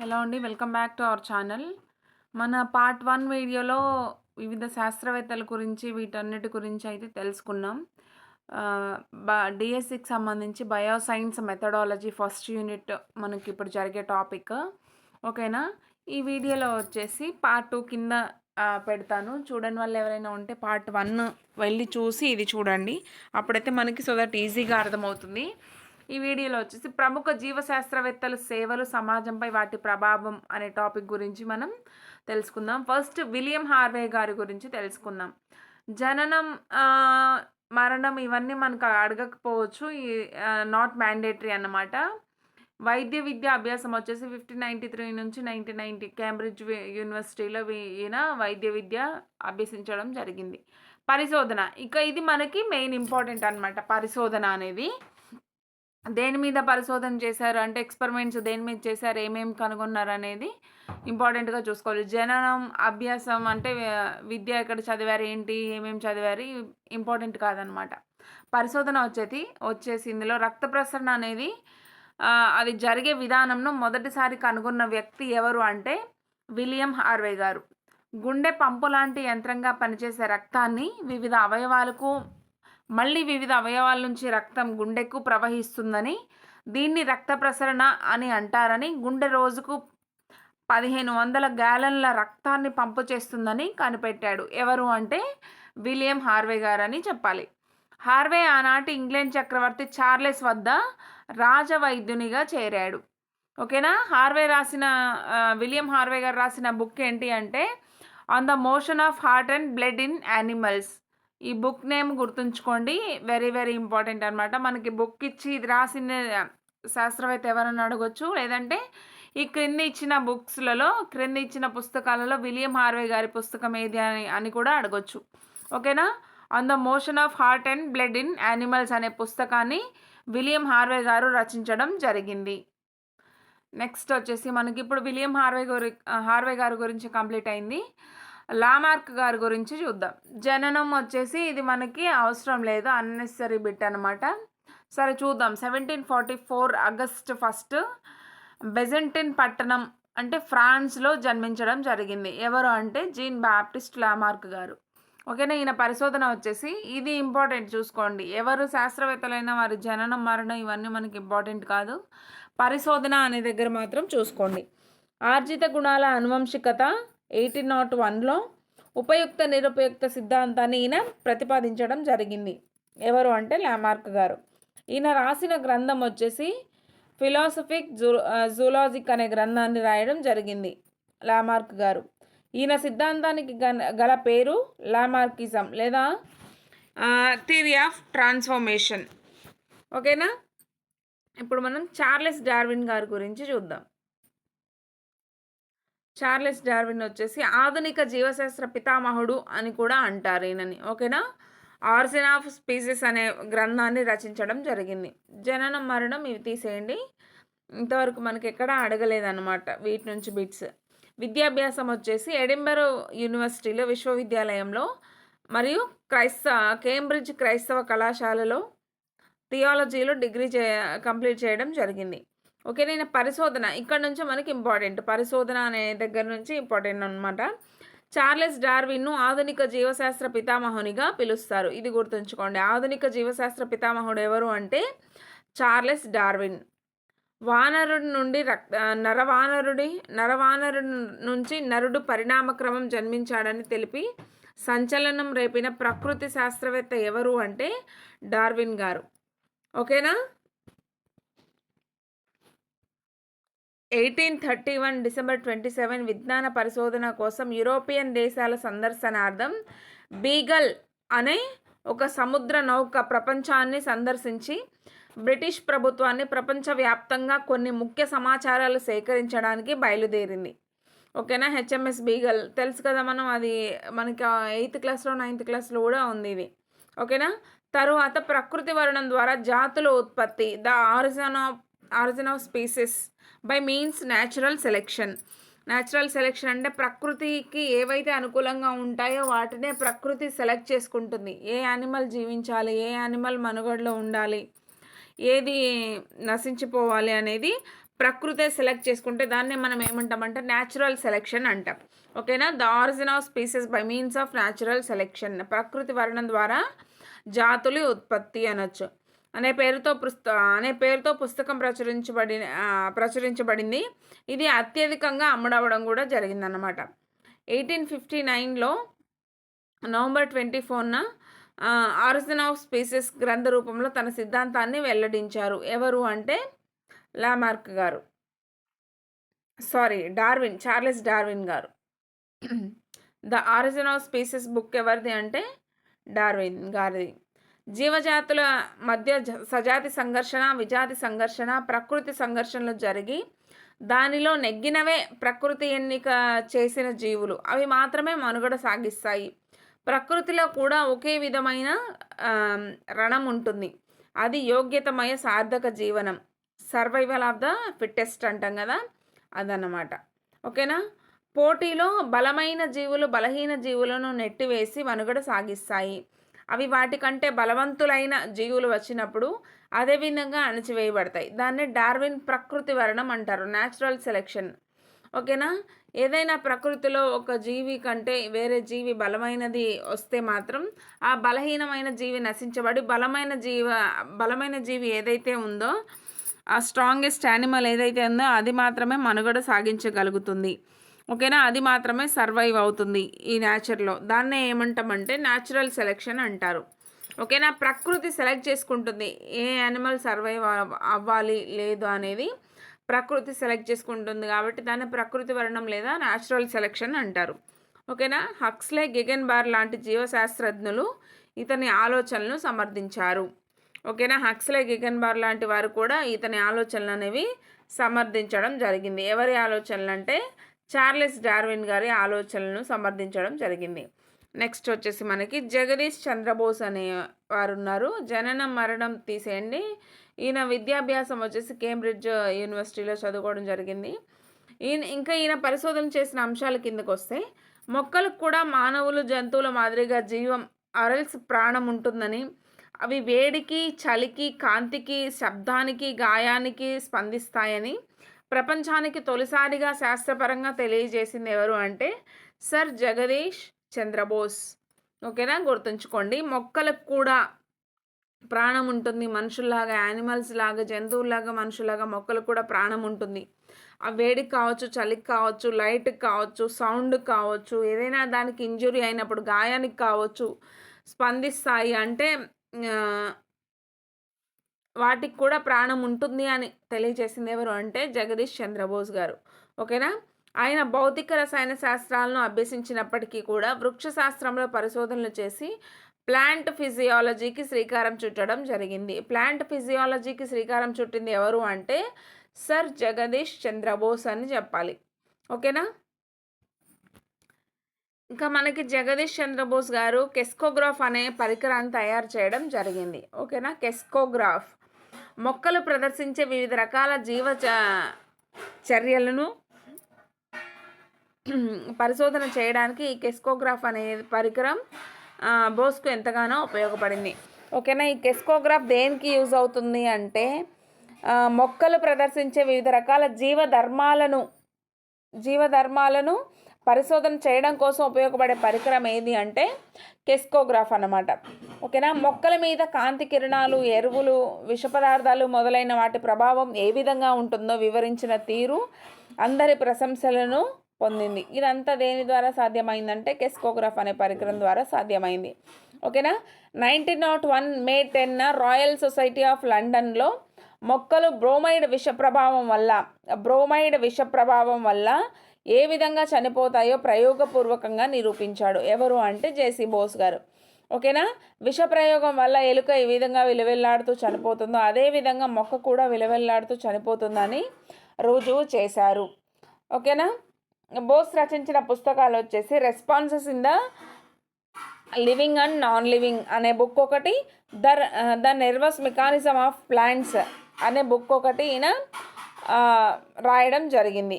Hello అండి welcome back to our channel మన part one వీడియోలో వివిధ శాస్త్రవేత్తల గురించి వీటన్నిటి గురించి అయితే తెలుసుకున్నాం. బ డిఎస్సికి సంబంధించి bio science methodology first unit మనకి ఇప్పుడు జరిగే టాపిక్ ఓకేనా? ఈ వీడియోలో వచ్చేసి పార్ట్ టూ కింద పెడతాను. చూడని వాళ్ళు ఎవరైనా ఉంటే పార్ట్ వన్ వెళ్ళి చూసి ఇది చూడండి. అప్పుడైతే మనకి సో దట్ ఈజీగా అర్థమవుతుంది. ఈ వీడియోలో వచ్చేసి ప్రముఖ జీవశాస్త్రవేత్తలు సేవలు సమాజంపై వాటి ప్రభావం అనే టాపిక్ గురించి మనం తెలుసుకుందాం. ఫస్ట్ విలియం హార్వే గారి గురించి తెలుసుకుందాం. జననం మరణం ఇవన్నీ మనకు అడగకపోవచ్చు. ఈ నాట్ మ్యాండేటరీ అన్నమాట. వైద్య విద్య అభ్యాసం వచ్చేసి ఫిఫ్టీన్ నైంటీ త్రీ నుంచి నైన్టీన్ నైంటీ కేంబ్రిడ్జ్ యూనివర్సిటీలో ఈయన వైద్య విద్య అభ్యసించడం జరిగింది. పరిశోధన. ఇక ఇది మనకి మెయిన్ ఇంపార్టెంట్ అన్నమాట. పరిశోధన అనేది. దేని మీద పరిశోధన చేశారు? అంటే ఎక్స్పెరిమెంట్స్ దేని మీద చేశారు? ఏమేమి కనుగొన్నారు అనేది ఇంపార్టెంట్గా చూసుకోవాలి. జననం అభ్యాసం అంటే విద్య ఎక్కడ చదివారు? ఏంటి? ఏమేమి చదివారు? ఇంపార్టెంట్ కాదనమాట. పరిశోధన వచ్చేది వచ్చేసి ఇందులో రక్త ప్రసరణ అనేది అది జరిగే విధానంను మొదటిసారి కనుగొన్న వ్యక్తి ఎవరు అంటే విలియం హార్వే గారు. గుండె పంపు లాంటి యంత్రంగా పనిచేసే రక్తాన్ని వివిధ అవయవాలకు మళ్ళీ వివిధ అవయవాల నుంచి రక్తం గుండెకు ప్రవహిస్తుందని దీన్ని రక్త ప్రసరణ అని అంటారని గుండె రోజుకు పదిహేను వందల గ్యాలన్ల రక్తాన్ని పంపు చేస్తుందని కనిపెట్టాడు. ఎవరు అంటే విలియం హార్వే గారని చెప్పాలి. హార్వే ఆనాటి ఇంగ్లాండ్ చక్రవర్తి చార్లెస్ వద్ద రాజవైద్యునిగా చేరాడు. ఓకేనా? హార్వే రాసిన విలియం హార్వే గారు రాసిన బుక్ ఏంటి అంటే on the motion of heart and blood in animals ఈ బుక్ నేమ్ గుర్తుంచుకోండి. వెరీ వెరీ ఇంపార్టెంట్ అనమాట మనకి బుక్ ఇచ్చి ఇది రాసిన శాస్త్రవేత్త ఎవరన్నా అడగొచ్చు. లేదంటే ఈ క్రింద ఇచ్చిన బుక్స్లలో క్రింద ఇచ్చిన పుస్తకాలలో విలియం హార్వే గారి పుస్తకం ఏది అని అని కూడా అడగొచ్చు. ఓకేనా? On the motion of heart and blood in animals అనే పుస్తకాన్ని విలియం హార్వే గారు రచించడం జరిగింది. నెక్స్ట్ వచ్చేసి మనకి ఇప్పుడు విలియం హార్వే గురి హార్వే గారి గురించి కంప్లీట్ అయింది. లామార్క్ గారి గురించి చూద్దాం. జననం వచ్చేసి ఇది మనకి అవసరం లేదు. అన్నెసరీ బిట్ అనమాట సరే చూద్దాం. Seventeen forty four August first బెజెంటిన్ పట్టణం అంటే ఫ్రాన్స్లో జన్మించడం జరిగింది. ఎవరు అంటే జీన్ బాప్టిస్ట్ లామార్క్ గారు. ఓకేనా? ఈయన పరిశోధన వచ్చేసి ఇది ఇంపార్టెంట్ చూసుకోండి. ఎవరు శాస్త్రవేత్తలైన వారి జననం మరణం ఇవన్నీ మనకి ఇంపార్టెంట్ కాదు. పరిశోధన అనే దగ్గర మాత్రం చూసుకోండి. ఆర్జిత గుణాల అనువంశికత ఎయిటీన్ నాట్ వన్లో ఉపయుక్త నిరుపయుక్త సిద్ధాంతాన్ని ఈయన ప్రతిపాదించడం జరిగింది. ఎవరు అంటే లామార్క్ గారు. ఈయన రాసిన గ్రంథం వచ్చేసి ఫిలాసఫిక్ జూ జూలాజిక్ అనే గ్రంథాన్ని రాయడం జరిగింది లామార్క్ గారు. ఈయన సిద్ధాంతానికి గల పేరు లామార్కిజం లేదా థియరీ ఆఫ్ ట్రాన్స్ఫర్మేషన్. ఓకేనా? ఇప్పుడు మనం చార్లెస్ డార్విన్ గారి గురించి చూద్దాం. చార్లెస్ డార్విన్ వచ్చేసి ఆధునిక జీవశాస్త్ర పితామహుడు అని కూడా అంటారు ఈయనని. ఓకేనా? ఆర్సిన్ ఆఫ్ స్పీసెస్ అనే గ్రంథాన్ని రచించడం జరిగింది. జననం మరణం ఇవి తీసేయండి. ఇంతవరకు మనకి ఎక్కడా అడగలేదన్నమాట వీటి నుంచి బిట్స్. విద్యాభ్యాసం వచ్చేసి ఎడింబరో యూనివర్సిటీలో విశ్వవిద్యాలయంలో మరియు క్రైస్త కేంబ్రిడ్జ్ క్రైస్తవ కళాశాలలో థియాలజీలో డిగ్రీ చే కంప్లీట్ చేయడం జరిగింది. ఓకే నేను పరిశోధన ఇక్కడ నుంచి మనకి ఇంపార్టెంట్. పరిశోధన అనే దగ్గర నుంచి ఇంపార్టెంట్ అనమాట చార్లెస్ డార్విన్ను ఆధునిక జీవశాస్త్ర పితామహునిగా పిలుస్తారు. ఇది గుర్తుంచుకోండి. ఆధునిక జీవశాస్త్ర పితామహుడు ఎవరు అంటే చార్లెస్ డార్విన్. వానరుడి నుండి రక్ నరవానరుడి నరవానరుడి నుంచి నరుడు పరిణామక్రమం జన్మించాడని తెలిపి సంచలనం రేపిన ప్రకృతి శాస్త్రవేత్త ఎవరు అంటే డార్విన్ గారు. ఓకేనా? Eighteen thirty one December twenty seven విజ్ఞాన పరిశోధన కోసం యూరోపియన్ దేశాల సందర్శనార్థం బీగల్ అనే ఒక సముద్ర నౌక ప్రపంచాన్ని సందర్శించి బ్రిటిష్ ప్రభుత్వాన్ని ప్రపంచవ్యాప్తంగా కొన్ని ముఖ్య సమాచారాలు సేకరించడానికి బయలుదేరింది. ఓకేనా? HMS Beagle. తెలుసు కదా మనం అది మనకి ఎయిత్ క్లాస్లో నైన్త్ క్లాస్లో కూడా ఉంది ఇది. ఓకేనా? తరువాత ప్రకృతి వర్ణం ద్వారా జాతుల ఉత్పత్తి the origin of origin of species by means natural selection. Natural selection అంటే ప్రకృతికి ఏవైతే అనుకూలంగా ఉంటాయో వాటినే ప్రకృతి సెలెక్ట్ చేసుకుంటుంది. ఏ యానిమల్ జీవించాలి ఏ యానిమల్ మనుగడలో ఉండాలి ఏది నశించిపోవాలి అనేది ప్రకృతే సెలెక్ట్ చేసుకుంటే దాన్నే మనం ఏమంటామంటే న్యాచురల్ సెలెక్షన్ అంటాం. ఓకేనా? The origin of species by means of natural selection. ప్రకృతి వర్ణం ద్వారా జాతులు ఉత్పత్తి అనొచ్చు. అనే పేరుతో పుస్త అనే పేరుతో పుస్తకం ప్రచురించబడి ప్రచురించబడింది. ఇది అత్యధికంగా అమ్ముడవడం కూడా జరిగిందన్నమాట. ఎయిటీన్ ఫిఫ్టీ నైన్లో నవంబర్ ట్వంటీ ఫోర్న ఆరిజిన్ ఆఫ్ స్పీసెస్ గ్రంథ రూపంలో తన సిద్ధాంతాన్ని వెల్లడించారు. ఎవరు అంటే లామార్క్ గారు. సారీ డార్విన్ చార్లెస్ డార్విన్ గారు. The origin of species book ఎవరిది అంటే డార్విన్ గారిది. జీవజాతుల మధ్య జ- సజాతి సంఘర్షణ విజాతి సంఘర్షణ ప్రకృతి సంఘర్షణలు జరిగి దానిలో నెగ్గినవే ప్రకృతి ఎన్నిక చేసిన జీవులు. అవి మాత్రమే మనుగడ సాగిస్తాయి. ప్రకృతిలో కూడా ఒకే విధమైన రణం ఉంటుంది. అది యోగ్యతమయ సార్థక జీవనం. సర్వైవల్ ఆఫ్ ద ఫిట్టెస్ట్ అంటాం కదా? అదన్నమాట. ఓకేనా? పోటీలో బలమైన జీవులు బలహీన జీవులను నెట్టివేసి మనుగడ సాగిస్తాయి. అవి వాటికంటే బలవంతులైన జీవులు వచ్చినప్పుడు అదే విధంగా అణచివేయబడతాయి. దాన్ని డార్విన్ ప్రకృతి వరణం అంటారు న్యాచురల్ సెలెక్షన్ ఓకేనా? ఏదైనా ప్రకృతిలో ఒక జీవి కంటే వేరే జీవి బలమైనది వస్తే మాత్రం ఆ బలహీనమైన జీవి నశించబడి బలమైన జీవ బలమైన జీవి ఏదైతే ఉందో ఆ స్ట్రాంగెస్ట్ యానిమల్ ఏదైతే ఉందో అది మాత్రమే మనుగడ సాగించగలుగుతుంది. ఓకేనా? అది మాత్రమే సర్వైవ్ అవుతుంది ఈ నేచర్లో దాన్నే ఏమంటామంటే న్యాచురల్ సెలెక్షన్ అంటారు. ఓకేనా? ప్రకృతి సెలెక్ట్ చేసుకుంటుంది. ఏ యానిమల్ సర్వైవ్ అవ్వాలి లేదు అనేది ప్రకృతి సెలెక్ట్ చేసుకుంటుంది కాబట్టి దాన్ని ప్రకృతి వర్ణం లేదా న్యాచురల్ సెలెక్షన్ అంటారు. ఓకేనా? హక్స్లే గిగన్ బార్ లాంటి జీవశాస్త్రజ్ఞులు ఇతని ఆలోచనలను సమర్థించారు. ఓకేనా? హక్స్లే గిగన్ బార్ లాంటి వారు కూడా ఇతని ఆలోచనలు అనేవి సమర్థించడం జరిగింది. ఎవరి ఆలోచనలు అంటే చార్లెస్ డార్విన్ గారి ఆలోచనలను సమర్థించడం జరిగింది. నెక్స్ట్ వచ్చేసి మనకి జగదీష్ చంద్రబోస్ అనే వారు ఉన్నారు జననం మరణం తీసేయండి. ఈయన విద్యాభ్యాసం వచ్చేసి కేంబ్రిడ్జ్ యూనివర్సిటీలో చదువుకోవడం జరిగింది. ఈయన ఇంకా ఈయన పరిశోధన చేసిన అంశాల కిందకు వస్తే మొక్కలకు కూడా మానవులు జంతువుల మాదిరిగా జీవం అరల్స్ ప్రాణం ఉంటుందని అవి వేడికి చలికి కాంతికి శబ్దానికి గాయానికి స్పందిస్తాయని ప్రపంచానికి తొలిసారిగా శాస్త్రపరంగా తెలియజేసింది ఎవరు అంటే సర్ జగదీష్ చంద్రబోస్. ఓకేనా? గుర్తుంచుకోండి. మొక్కలకు కూడా ప్రాణం ఉంటుంది. మనుషుల్లాగా యానిమల్స్ లాగా జంతువుల్లాగా మనుషులాగా మొక్కలకు కూడా ప్రాణం ఉంటుంది. ఆ వేడికి కావచ్చు చలికి కావచ్చు లైట్కి కావచ్చు సౌండ్ కావచ్చు ఏదైనా దానికి ఇంజురీ అయినప్పుడు గాయానికి కావచ్చు స్పందిస్తాయి అంటే వాటికి కూడా ప్రాణం ఉంటుంది అని తెలియజేసింది ఎవరు అంటే జగదీష్ చంద్రబోస్ గారు. ఓకేనా? ఆయన భౌతిక రసాయన శాస్త్రాలను అభ్యసించినప్పటికీ కూడా వృక్ష శాస్త్రంలో పరిశోధనలు చేసి ప్లాంట్ ఫిజియాలజీకి శ్రీకారం చుట్టడం జరిగింది. ప్లాంట్ ఫిజియాలజీకి శ్రీకారం చుట్టింది ఎవరు అంటే సర్ జగదీష్ చంద్రబోస్ అని చెప్పాలి. ఓకేనా? ఇంకా మనకి జగదీష్ చంద్రబోస్ గారు కెస్కోగ్రాఫ్ అనే పరికరాన్ని తయారు చేయడం జరిగింది. ఓకేనా? కెస్కోగ్రాఫ్. మొక్కలు ప్రదర్శించే వివిధ రకాల జీవ చ- చర్యలను పరిశోధన చేయడానికి ఈ కెస్కోగ్రాఫ్ అనే పరికరం బోస్కు ఎంతగానో ఉపయోగపడింది. ఓకేనా? ఈ కెస్కోగ్రాఫ్ దేనికి యూజ్ అవుతుంది అంటే మొక్కలు ప్రదర్శించే వివిధ రకాల జీవధర్మాలను జీవధర్మాలను పరిశోధన చేయడం కోసం ఉపయోగపడే పరికరం ఏది అంటే కెస్కోగ్రాఫ్ అన్నమాట. ఓకేనా? మొక్కల మీద కాంతి కిరణాలు ఎరువులు విష పదార్థాలు మొదలైన వాటి ప్రభావం ఏ విధంగా ఉంటుందో వివరించిన తీరు అందరి ప్రశంసలను పొందింది. ఇదంతా దేని ద్వారా సాధ్యమైందంటే కెస్కోగ్రాఫ్ అనే పరికరం ద్వారా సాధ్యమైంది. ఓకేనా? నైన్టీన్ నాట్ వన్ మే టెన్న రాయల్ సొసైటీ ఆఫ్ లండన్లో మొక్కలు బ్రోమైడ్ విష ప్రభావం వల్ల బ్రోమైడ్ విష ప్రభావం వల్ల ఏ విధంగా చనిపోతాయో ప్రయోగపూర్వకంగా నిరూపించాడు. ఎవరు అంటే జేసీ బోస్ గారు. ఓకేనా? విష ప్రయోగం వల్ల ఎలుక ఏ విధంగా విలువెల్లాడుతూ చనిపోతుందో అదే విధంగా మొక్క కూడా విలువెల్లాడుతూ చనిపోతుందని రుజువు చేశారు. ఓకేనా? బోస్ రచించిన పుస్తకాలు వచ్చేసి responses in the living and non living అనే బుక్ ఒకటి the the nervous mechanism of plants అనే బుక్ ఒకటి ఈయన రాయడం జరిగింది.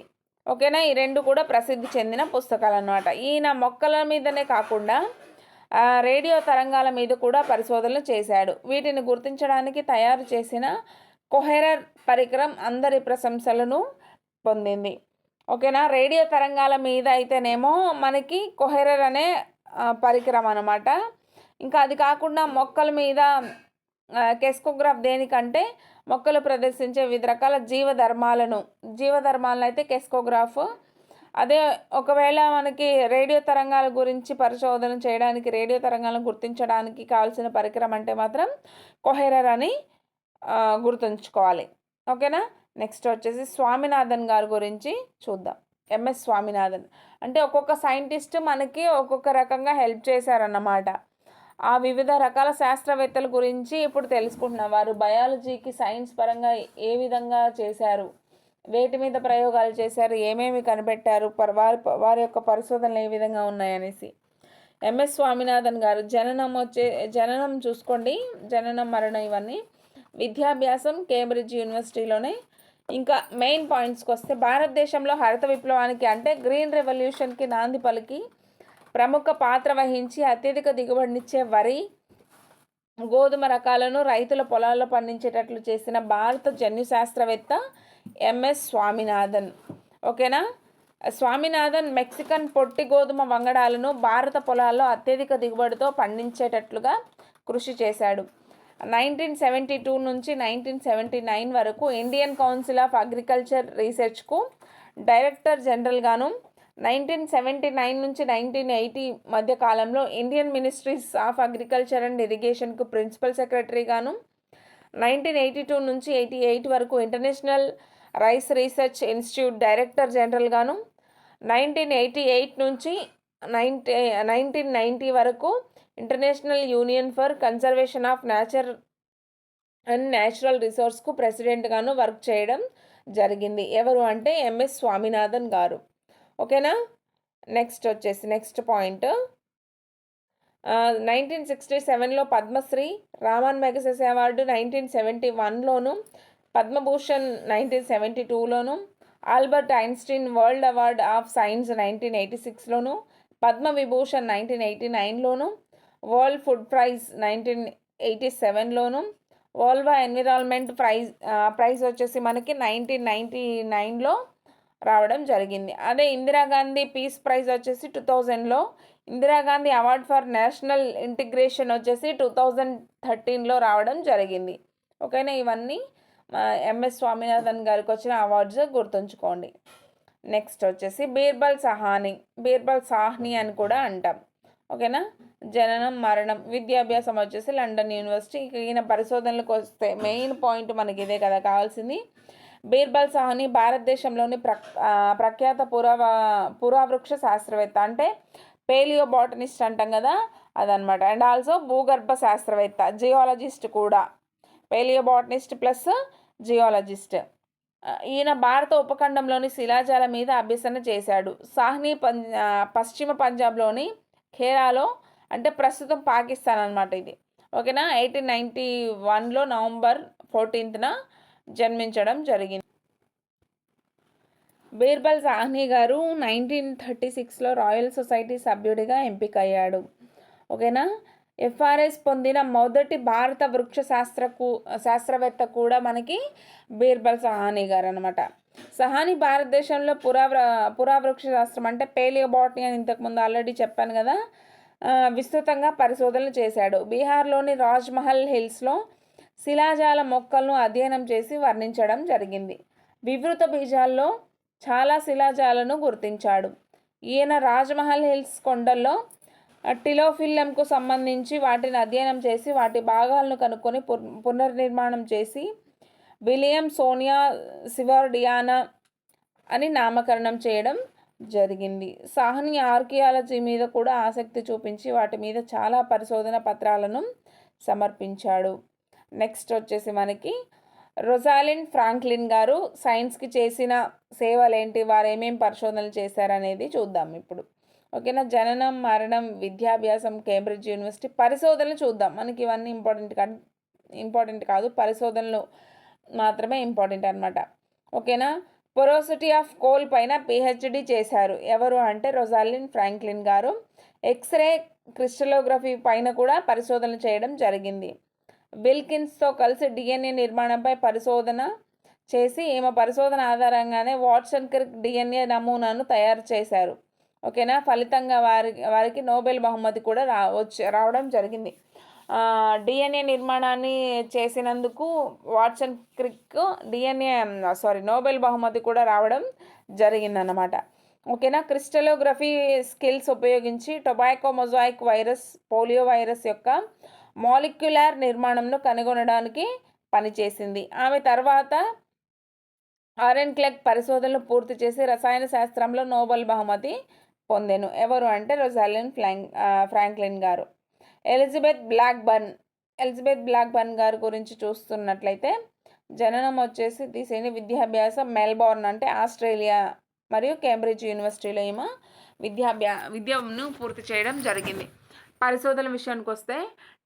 ఓకేనా? ఈ రెండు కూడా ప్రసిద్ధి చెందిన పుస్తకాలు అన్నమాట ఈయన మొక్కల మీదనే కాకుండా రేడియో తరంగాల మీద కూడా పరిశోధనలు చేశాడు. వీటిని గుర్తించడానికి తయారు చేసిన కొహెరర్ పరికరం అందరి ప్రశంసలను పొందింది. ఓకేనా? రేడియో తరంగాల మీద అయితేనేమో మనకి కొహెరర్ అనే పరికరం అనమాట ఇంకా అది కాకుండా మొక్కల మీద కెస్కోగ్రాఫ్ దేనికంటే మొక్కలు ప్రదర్శించే వివిధ రకాల జీవధర్మాలను జీవధర్మాలను అయితే కెస్కోగ్రాఫ్. అదే ఒకవేళ మనకి రేడియో తరంగాల గురించి పరిశోధన చేయడానికి రేడియో తరంగాలను గుర్తించడానికి కావాల్సిన పరికరం అంటే మాత్రం కొహెరర్ అని గుర్తుంచుకోవాలి. ఓకేనా? నెక్స్ట్ వచ్చేసి స్వామినాథన్ గారి గురించి చూద్దాం. ఎంఎస్ స్వామినాథన్. అంటే ఒక్కొక్క సైంటిస్ట్ మనకి ఒక్కొక్క రకంగా హెల్ప్ చేశారన్నమాట. ఆ వివిధ రకాల శాస్త్రవేత్తల గురించి ఇప్పుడు తెలుసుకుంటున్నాం వారు బయాలజీకి సైన్స్ పరంగా ఏ విధంగా చేశారు? వేటి మీద ప్రయోగాలు చేశారు? ఏమేమి కనిపెట్టారు? పర్ వారి వారి యొక్క పరిశోధనలు ఏ విధంగా ఉన్నాయనేసి. ఎంఎస్ స్వామినాథన్ గారు జననం వచ్చే జననం చూసుకోండి. జననం మరణం ఇవన్నీ విద్యాభ్యాసం కేంబ్రిడ్జ్ యూనివర్సిటీలోనే. ఇంకా మెయిన్ పాయింట్స్కి వస్తే భారతదేశంలో హరిత విప్లవానికి అంటే గ్రీన్ రెవల్యూషన్కి నాంది పలికి ప్రముఖ పాత్ర వహించి అత్యధిక దిగుబడినిచ్చే వరి గోధుమ రకాలను రైతుల పొలాల్లో పండించేటట్లు చేసిన భారత జన్యు శాస్త్రవేత్త ఎంఎస్ స్వామినాథన్. ఓకేనా? స్వామినాథన్ మెక్సికన్ పొట్టి గోధుమ వంగడాలను భారత పొలాల్లో అత్యధిక దిగుబడితో పండించేటట్లుగా కృషి చేశాడు. నైన్టీన్ సెవెంటీ టూ నుంచి నైన్టీన్ సెవెంటీ నైన్ వరకు ఇండియన్ కౌన్సిల్ ఆఫ్ అగ్రికల్చర్ రీసెర్చ్కు డైరెక్టర్ జనరల్గాను నైన్టీన్ సెవెంటీ నైన్ నుంచి నైన్టీన్ ఎయిటీ మధ్య కాలంలో Indian ministries of agriculture and ఇరిగేషన్కు principal సెక్రటరీగాను నైన్టీన్ ఎయిటీ టూ నుంచి ఎయిటీ ఎయిట్ వరకు international rice research institute director జనరల్గాను nineteen eighty eight నుంచి నైన్టీ నైన్టీన్ నైంటీ వరకు international union for conservation of nature and natural రిసోర్స్కు ప్రెసిడెంట్గాను work చేయడం జరిగింది. ఎవరు అంటే ఎంఎస్ స్వామినాథన్ గారు. ఓకేనా? నెక్స్ట్ వచ్చేసి నెక్స్ట్ పాయింట్. నైన్టీన్ సిక్స్టీ సెవెన్లో Padmashri Ramon Magsaysay award nineteen seventy వన్లోను Padma Bhushan nineteen seventy టూలోను Albert Einstein world award of science nineteen eighty సిక్స్లోను Padma Vibhushan nineteen eighty నైన్లోను world food prize nineteen eighty సెవెన్లోను Volvo environment prize prize వచ్చేసి మనకి nineteen ninety నైన్లో రావడం జరిగింది. అదే Indira Gandhi peace prize వచ్చేసి two థౌజండ్లో Indira Gandhi award for national integration వచ్చేసి two thousand థర్టీన్లో రావడం జరిగింది. ఓకేనా? ఇవన్నీ ఎంఎస్ స్వామినాథన్ గారికి వచ్చిన అవార్డ్స్ గుర్తుంచుకోండి. నెక్స్ట్ వచ్చేసి బీర్బల్ సహాని బీర్బల్ సాహ్ని అని కూడా అంటాం. ఓకేనా? జననం మరణం విద్యాభ్యాసం వచ్చేసి లండన్ యూనివర్సిటీ. ఈయన పరిశోధనలకు వస్తే మెయిన్ పాయింట్ మనకి ఇదే కదా కావాల్సింది. బీర్బల్ సాహ్ని భారతదేశంలోని ప్ర ప్రఖ్యాత పురావ పురావృక్ష శాస్త్రవేత్త. అంటే పేలియో బాటనిస్ట్ అంటాం కదా అదనమాట అండ్ ఆల్సో భూగర్భ శాస్త్రవేత్త జియాలజిస్ట్ కూడా. పేలియో బాటనిస్ట్ ప్లస్ జియాలజిస్ట్ ఈయన భారత ఉపఖండంలోని శిలాజాల మీద అభ్యసన చేశాడు. సాహ్ని పం పశ్చిమ పంజాబ్లోని ఖేరాలో అంటే ప్రస్తుతం పాకిస్తాన్ అనమాట ఇది. ఓకేనా? ఎయిటీన్ నైంటీ వన్లో నవంబర్ ఫోర్టీన్త్న జన్మించడం జరిగింది. బీర్బల్ సాహ్ని గారు నైన్టీన్ థర్టీ సిక్స్లో రాయల్ సొసైటీ సభ్యుడిగా ఎంపికయ్యాడు. ఓకేనా? ఎఫ్ఆర్ఎస్ పొందిన మొదటి భారత వృక్ష శాస్త్రకు శాస్త్రవేత్త కూడా మనకి బీర్బల్ సహాని గారు అనమాట సహాని భారతదేశంలో పురావృ పురావృక్ష శాస్త్రం అంటే పేలియోబాటనీ అని ఇంతకుముందు ఆల్రెడీ చెప్పాను కదా. విస్తృతంగా పరిశోధనలు చేశాడు. బీహార్లోని రాజ్మహల్ హిల్స్లో శిలాజాల మొక్కలను అధ్యయనం చేసి వర్ణించడం జరిగింది. వివృత బీజాల్లో చాలా శిలాజాలను గుర్తించాడు. ఈయన రాజ్మహల్ హిల్స్ కొండల్లో టిలోఫిల్లంకు సంబంధించి వాటిని అధ్యయనం చేసి వాటి భాగాలను కనుక్కొని పుర్ పునర్నిర్మాణం చేసి విలియం సోనియా సివర్డియానా అని నామకరణం చేయడం జరిగింది. సాహ్ని ఆర్కియాలజీ మీద కూడా ఆసక్తి చూపించి వాటి మీద చాలా పరిశోధన పత్రాలను సమర్పించాడు. నెక్స్ట్ వచ్చేసి మనకి రొజాలిన్ ఫ్రాంక్లిన్ గారు సైన్స్కి చేసిన సేవలేంటి? వారు ఏమేమి పరిశోధనలు చేశారనేది చూద్దాం ఇప్పుడు. ఓకేనా? జననం మరణం విద్యాభ్యాసం కేంబ్రిడ్జ్ యూనివర్సిటీ పరిశోధనలు చూద్దాం. మనకి ఇవన్నీ ఇంపార్టెంట్ కా ఇంపార్టెంట్ కాదు. పరిశోధనలు మాత్రమే ఇంపార్టెంట్ అనమాట ఓకేనా? పొరోసిటీ ఆఫ్ కోల్ పైన పిహెచ్డి చేశారు. ఎవరు అంటే రొజాలిన్ ఫ్రాంక్లిన్ గారు. ఎక్స్రే క్రిస్టలోగ్రఫీ పైన కూడా పరిశోధనలు చేయడం జరిగింది. విల్కిన్స్తో కలిసి డిఎన్ఏ నిర్మాణంపై పరిశోధన చేసి ఈమె పరిశోధన ఆధారంగానే వాట్సన్ క్రిక్ డిఎన్ఏ నమూనాను తయారు చేశారు. ఓకేనా? ఫలితంగా వారి వారికి నోబెల్ బహుమతి కూడా రా వచ్చి రావడం జరిగింది. డిఎన్ఏ నిర్మాణాన్ని చేసినందుకు Watson Crick DNA sorry Nobel బహుమతి కూడా రావడం జరిగిందన్నమాట. ఓకేనా? క్రిస్టలోగ్రఫీ స్కిల్స్ ఉపయోగించి tobacco mosaic virus polio virus యొక్క మాలిక్యులర్ నిర్మాణంను కనుగొనడానికి పనిచేసింది. ఆమె తర్వాత ఆరెన్ క్లెక్ పరిశోధనలు పూర్తి చేసి రసాయన శాస్త్రంలో నోబెల్ బహుమతి పొందెను. ఎవరు అంటే రొజాలిన్ ఫ్లాంక్ ఫ్రాంక్లిన్ గారు. Elizabeth Blackburn Elizabeth Blackburn గారి గురించి చూస్తున్నట్లయితే జననం వచ్చేసి తీసేని విద్యాభ్యాసం మెల్బోర్న్ అంటే ఆస్ట్రేలియా మరియు కేంబ్రిడ్జ్ యూనివర్సిటీలో ఈమె విద్యాభ్యా విద్యను పూర్తి చేయడం జరిగింది. పరిశోధన విషయానికి వస్తే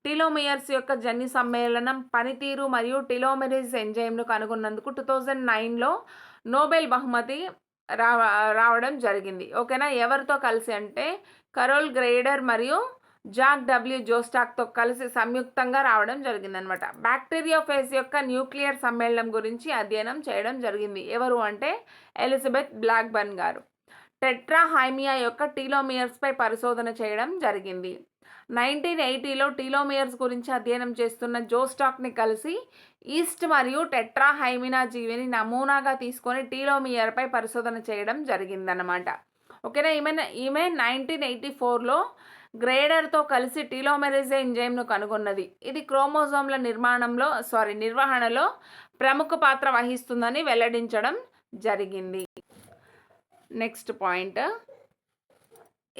టిలోమియర్స్ యొక్క జన్యు సమ్మేళనం పనితీరు మరియు టిలోమెరిజ్ ఎంజైమ్ను కనుగొన్నందుకు టూ థౌజండ్ నైన్లో నోబెల్ బహుమతి రావ రావడం జరిగింది. ఓకేనా? ఎవరితో కలిసి అంటే కరోల్ గ్రేడర్ మరియు జాక్ డబ్ల్యూ జోస్టాక్తో కలిసి సంయుక్తంగా రావడం జరిగిందనమాట. బ్యాక్టీరియా ఫేజ్ యొక్క న్యూక్లియర్ సమ్మేళనం గురించి అధ్యయనం చేయడం జరిగింది. ఎవరు అంటే ఎలిజబెత్ బ్లాక్బర్న్ గారు. టెట్రాహైమియా యొక్క టీలోమియర్స్పై పరిశోధన చేయడం జరిగింది. నైన్టీన్ ఎయిటీలో టీలోమియర్స్ గురించి అధ్యయనం చేస్తున్న జోస్టాక్ని కలిసి ఈస్ట్ మరియు టెట్రాహైమినా జీవిని నమూనాగా తీసుకొని టీలోమియర్పై పరిశోధన చేయడం జరిగిందనమాట ఓకేనా? ఈమె ఈమె నైన్టీన్ ఎయిటీ ఫోర్లో గ్రేడర్తో కలిసి టీలోమెరేజ్ ఎంజైమ్ను కనుగొన్నది. ఇది క్రోమోజోమ్ల నిర్మాణంలో సారీ నిర్వహణలో ప్రముఖ పాత్ర వహిస్తుందని వెల్లడించడం జరిగింది. Next point.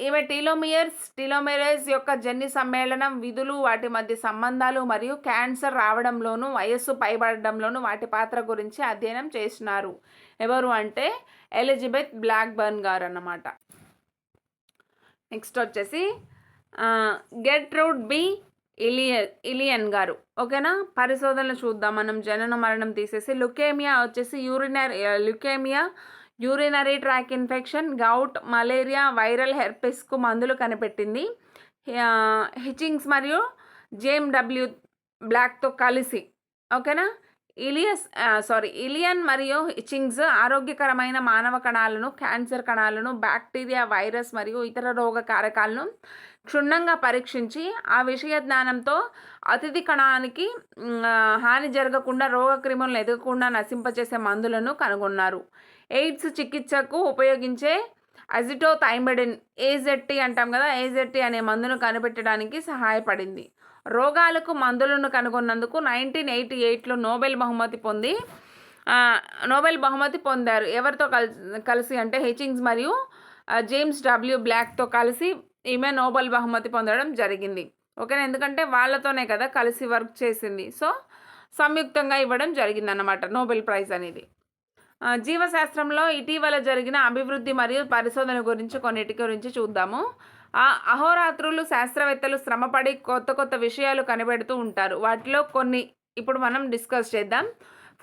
ఈమె టీలోమియర్స్ టీలోమెరేజ్ యొక్క జన్యు సమ్మేళనం విధులు వాటి మధ్య సంబంధాలు మరియు క్యాన్సర్ రావడంలోనూ వయస్సు పైబడడంలోనూ వాటి పాత్ర గురించి అధ్యయనం చేసినారు. ఎవరు అంటే ఎలిజబెత్ బ్లాక్ బర్న్ గారు అన్నమాట నెక్స్ట్ వచ్చేసి గెట్రూడ్ బి ఇలియ ఇలియన్ గారు. ఓకేనా? పరిశోధనలు చూద్దాం మనం. జనన మరణం తీసేసి లుకేమియా వచ్చేసి urinary leukaemia urinary tract infection gout malaria viral హెర్పిస్కు మందులు కనిపెట్టింది. హిచింగ్స్ మరియు జేమ్ డబ్ల్యూ బ్లాక్తో కలిసి ఓకేనా? ఇలియస్ సారీ ఇలియన్ మరియు హిచింగ్స్ ఆరోగ్యకరమైన మానవ కణాలను క్యాన్సర్ కణాలను బ్యాక్టీరియా వైరస్ మరియు ఇతర రోగ కారకాలను క్షుణ్ణంగా పరీక్షించి ఆ విషయ జ్ఞానంతో అతిథి కణానికి హాని జరగకుండా రోగ క్రిములను ఎదగకుండా నశింపచేసే మందులను కనుగొన్నారు. ఎయిడ్స్ చికిత్సకు ఉపయోగించే అజిటోథైమెడిన్ ఏజెట్టి అంటాం కదా ఏజెట్టి అనే మందును కనిపెట్టడానికి సహాయపడింది. రోగాలకు మందులను కనుగొన్నందుకు నైన్టీన్ ఎయిటీ ఎయిట్లో నోబెల్ బహుమతి పొంది నోబెల్ బహుమతి పొందారు. ఎవరితో కలిసి కలిసి అంటే హెచింగ్స్ మరియు జేమ్స్ డబ్ల్యూ బ్లాక్తో కలిసి ఈమె నోబెల్ బహుమతి పొందడం జరిగింది. ఓకేనా? ఎందుకంటే వాళ్ళతోనే కదా కలిసి వర్క్ చేసింది. సో సంయుక్తంగా ఇవ్వడం జరిగిందన్నమాట నోబెల్ ప్రైజ్ అనేది. జీవశాస్త్రంలో ఇటీవల జరిగిన అభివృద్ధి మరియు పరిశోధన గురించి కొన్నిటి గురించి చూద్దాము. అహోరాత్రులు శాస్త్రవేత్తలు శ్రమపడి కొత్త కొత్త విషయాలు కనిపెడుతూ ఉంటారు. వాటిలో కొన్ని ఇప్పుడు మనం డిస్కస్ చేద్దాం.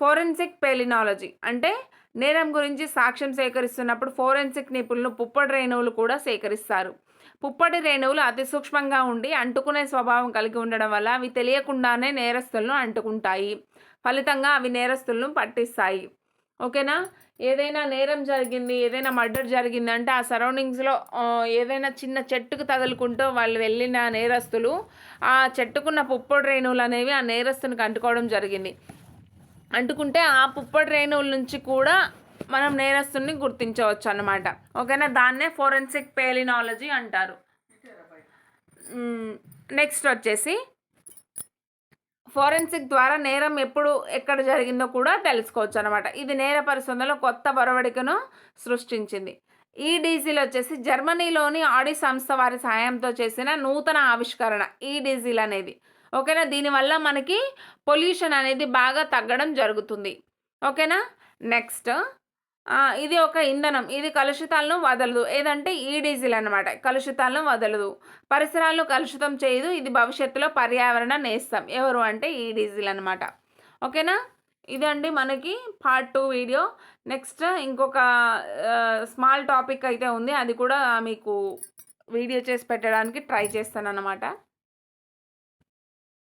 ఫోరెన్సిక్ పెలినాలజీ అంటే నేరం గురించి సాక్ష్యం సేకరిస్తున్నప్పుడు ఫోరెన్సిక్ నిపుణులు పుప్పటి రేణువులు కూడా సేకరిస్తారు. పుప్పటి రేణువులు అతి సూక్ష్మంగా ఉండి అంటుకునే స్వభావం కలిగి ఉండడం వల్ల అవి తెలియకుండానే నేరస్తులను అంటుకుంటాయి. ఫలితంగా అవి నేరస్తులను పట్టిస్తాయి. ఓకేనా? ఏదైనా నేరం జరిగింది ఏదైనా మర్డర్ జరిగింది అంటే ఆ సరౌండింగ్స్లో ఏదైనా చిన్న చెట్టుకు తగులుకుంటూ వాళ్ళు వెళ్ళిన నేరస్తులు ఆ చెట్టుకున్న పుప్పొడి రేణువులు అనేవి ఆ నేరస్తునికి అంటుకోవడం జరిగింది. అంటుకుంటే ఆ పుప్పటి రేణువుల నుంచి కూడా మనం నేరస్తుని గుర్తించవచ్చు అనమాట ఓకేనా? దాన్నే ఫోరెన్సిక్ పేలినాలజీ అంటారు. నెక్స్ట్ వచ్చేసి ఫోరెన్సిక్ ద్వారా నేరం ఎప్పుడు ఎక్కడ జరిగిందో కూడా తెలుసుకోవచ్చు అనమాట ఇది నేర పరిశోధనలో కొత్త ఒరవడికను సృష్టించింది. ఈ డీజిల్ వచ్చేసి జర్మనీలోని ఆడి సంస్థ వారి సహాయంతో చేసిన నూతన ఆవిష్కరణ ఈ డీజిల్ అనేది. ఓకేనా? దీనివల్ల మనకి పొల్యూషన్ అనేది బాగా తగ్గడం జరుగుతుంది. ఓకేనా? నెక్స్ట్ ఇది ఒక ఇంధనం. ఇది కలుషితాలను వదలదు. ఏదంటే ఈ డీజిల్ అనమాట కలుషితాలను వదలదు. పరిసరాలను కలుషితం చేయదు. ఇది భవిష్యత్తులో పర్యావరణ నేస్తాం. ఎవరు అంటే ఈ డీజిల్ అనమాట ఓకేనా? ఇదండి మనకి పార్ట్ టూ వీడియో నెక్స్ట్ ఇంకొక స్మాల్ టాపిక్ అయితే ఉంది. అది కూడా మీకు వీడియో చేసి పెట్టడానికి ట్రై చేస్తాను అనమాట